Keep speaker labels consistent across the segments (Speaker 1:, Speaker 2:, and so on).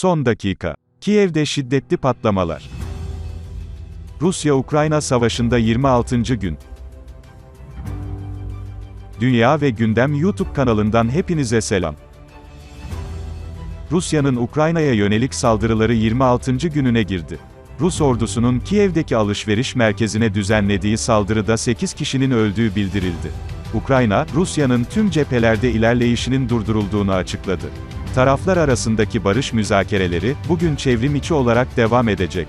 Speaker 1: Son dakika. Kiev'de şiddetli patlamalar. Rusya-Ukrayna savaşında 26. gün. Dünya ve Gündem YouTube kanalından hepinize selam. Rusya'nın Ukrayna'ya yönelik saldırıları 26. gününe girdi. Rus ordusunun Kiev'deki alışveriş merkezine düzenlediği saldırıda 8 kişinin öldüğü bildirildi. Ukrayna, Rusya'nın tüm cephelerde ilerleyişinin durdurulduğunu açıkladı. Taraflar arasındaki barış müzakereleri, bugün çevrim içi olarak devam edecek.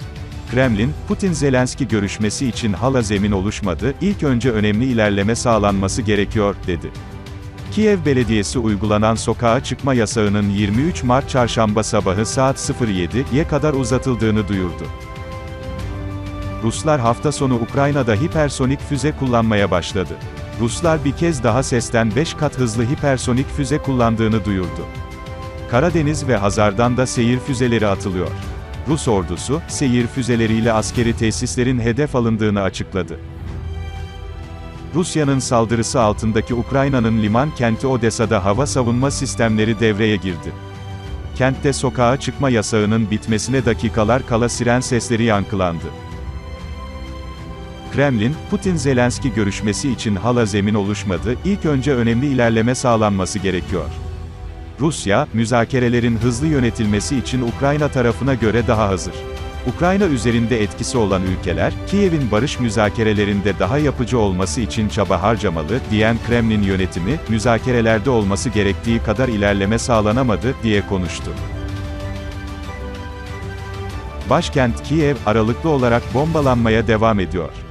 Speaker 1: Kremlin, Putin-Zelenski görüşmesi için hala zemin oluşmadı, ilk önce önemli ilerleme sağlanması gerekiyor, dedi. Kiev Belediyesi uygulanan sokağa çıkma yasağının 23 Mart çarşamba sabahı saat 07'ye kadar uzatıldığını duyurdu. Ruslar hafta sonu Ukrayna'da hipersonik füze kullanmaya başladı. Ruslar bir kez daha sesten 5 kat hızlı hipersonik füze kullandığını duyurdu. Karadeniz ve Hazar'dan da seyir füzeleri atılıyor. Rus ordusu, seyir füzeleriyle askeri tesislerin hedef alındığını açıkladı. Rusya'nın saldırısı altındaki Ukrayna'nın liman kenti Odessa'da hava savunma sistemleri devreye girdi. Kentte sokağa çıkma yasağının bitmesine dakikalar kala siren sesleri yankılandı. Kremlin, Putin-Zelenski görüşmesi için hala zemin oluşmadı, ilk önce önemli ilerleme sağlanması gerekiyor. Rusya, müzakerelerin hızlı yönetilmesi için Ukrayna tarafına göre daha hazır. Ukrayna üzerinde etkisi olan ülkeler, Kiev'in barış müzakerelerinde daha yapıcı olması için çaba harcamalı, diyen Kremlin yönetimi, müzakerelerde olması gerektiği kadar ilerleme sağlanamadı, diye konuştu. Başkent Kiev, aralıklı olarak bombalanmaya devam ediyor.